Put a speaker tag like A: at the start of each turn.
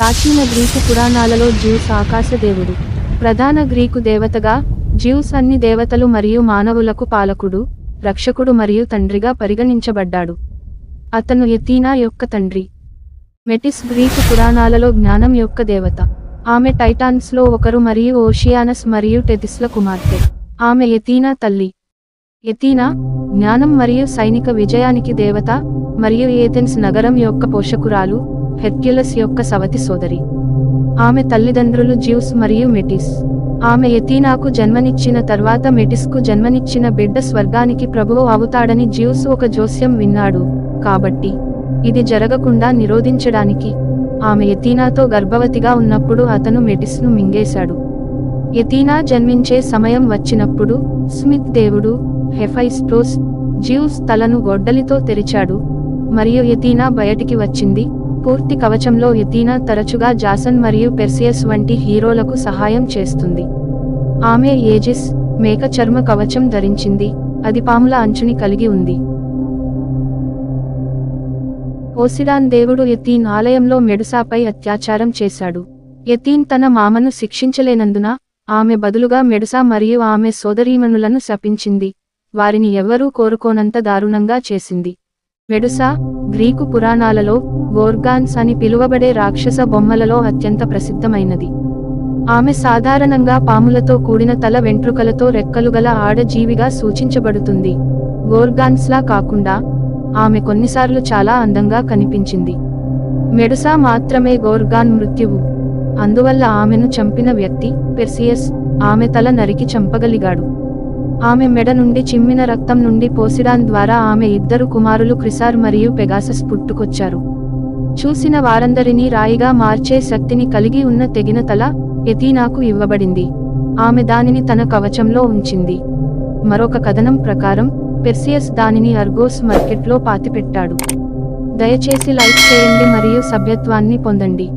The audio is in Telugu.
A: ప్రాచీన గ్రీకు పురాణాలలో జ్యూస్ ఆకాశదేవుడు. ప్రధాన గ్రీకు దేవతగా జ్యూస్ అన్ని దేవతలు మరియు మానవులకు పాలకుడు రక్షకుడు మరియు తండ్రిగా పరిగణించబడ్డాడు. అతను ఎతీనా యొక్క తండ్రి. మెటిస్ గ్రీకు పురాణాలలో జ్ఞానం యొక్క దేవత. ఆమె టైటాన్స్లో ఒకరు మరియు ఓషియానస్ మరియు టెతిస్ల కుమార్తె. ఆమె ఎతీనా తల్లి. ఎతీనా జ్ఞానం మరియు సైనిక విజయానికి దేవత మరియు ఏథెన్స్ నగరం యొక్క పోషకురాలు హెర్క్యులస్ యొక్క సవతి సోదరి. ఆమె తల్లిదండ్రులు జ్యూస్ మరియు మెటిస్. ఆమె ఎతీనాకు జన్మనిచ్చిన తర్వాత మెటిస్కు జన్మనిచ్చిన బిడ్డ స్వర్గానికి ప్రభువు అవుతాడని జ్యూస్ ఒక జోస్యం విన్నాడు. కాబట్టి ఇది జరగకుండా నిరోధించడానికి ఆమె ఎతీనాతో గర్భవతిగా ఉన్నప్పుడు అతను మెటిస్ను మింగేశాడు. ఎతీనా జన్మించే సమయం వచ్చినప్పుడు స్మిత్ దేవుడు హెఫైస్టోస్ జ్యూస్ తలను గొడ్డలితో తెరిచాడు. మరియు ఎతీనా బయటికి వచ్చింది. పూర్తి కవచంలో ఎతీనా తరచుగా జాసన్ మరియు పెర్సియస్ వంటి హీరోలకు సహాయం చేస్తుంది. ఆమె ఏజిస్ మేక చర్మ కవచం ధరించింది అది పాముల అంచుని కలిగి ఉంది. ఓసిడాన్ దేవుడు ఎతీన్ ఆలయంలో మెడుసాపై అత్యాచారం చేశాడు. ఎతీన్ తన మామను శిక్షించలేనందున ఆమె బదులుగా మెడుసా మరియు ఆమె సోదరీమణులను శపించింది. వారిని ఎవ్వరూ కోరుకోనంత దారుణంగా చేసింది. మెడుసా గ్రీకు పురాణాలలో గోర్గాన్స్ అని పిలువబడే రాక్షస బొమ్మలలో అత్యంత ప్రసిద్ధమైనది. ఆమె సాధారణంగా పాములతో కూడిన తల వెంట్రుకలతో రెక్కలు గల ఆడజీవిగా సూచించబడుతుంది. గోర్గాన్స్లా కాకుండా ఆమె కొన్నిసార్లు చాలా అందంగా కనిపించింది. మెడుసా మాత్రమే గోర్గాన్ మృత్యువు. అందువల్ల ఆమెను చంపిన వ్యక్తి పెర్సియస్ ఆమె తల నరికి చంపగలిగాడు. ఆమె మెడ నుండి చిమ్మిన రక్తం నుండి పోసిడాన్ ద్వారా ఆమె ఇద్దరు కుమారులు క్రిసార్ మరియు పెగాసస్ పుట్టుకొచ్చారు. చూసిన వారందరినీ రాయిగా మార్చే శక్తిని కలిగి ఉన్న తెగిన తల ఎతీనాకు ఇవ్వబడింది. ఆమె దానిని తన కవచంలో ఉంచింది. మరొక కథనం ప్రకారం పెర్సియస్ దానిని అర్గోస్ మార్కెట్లో పాతిపెట్టాడు. దయచేసి లైక్ చేయండి మరియు సభ్యత్వాన్ని పొందండి.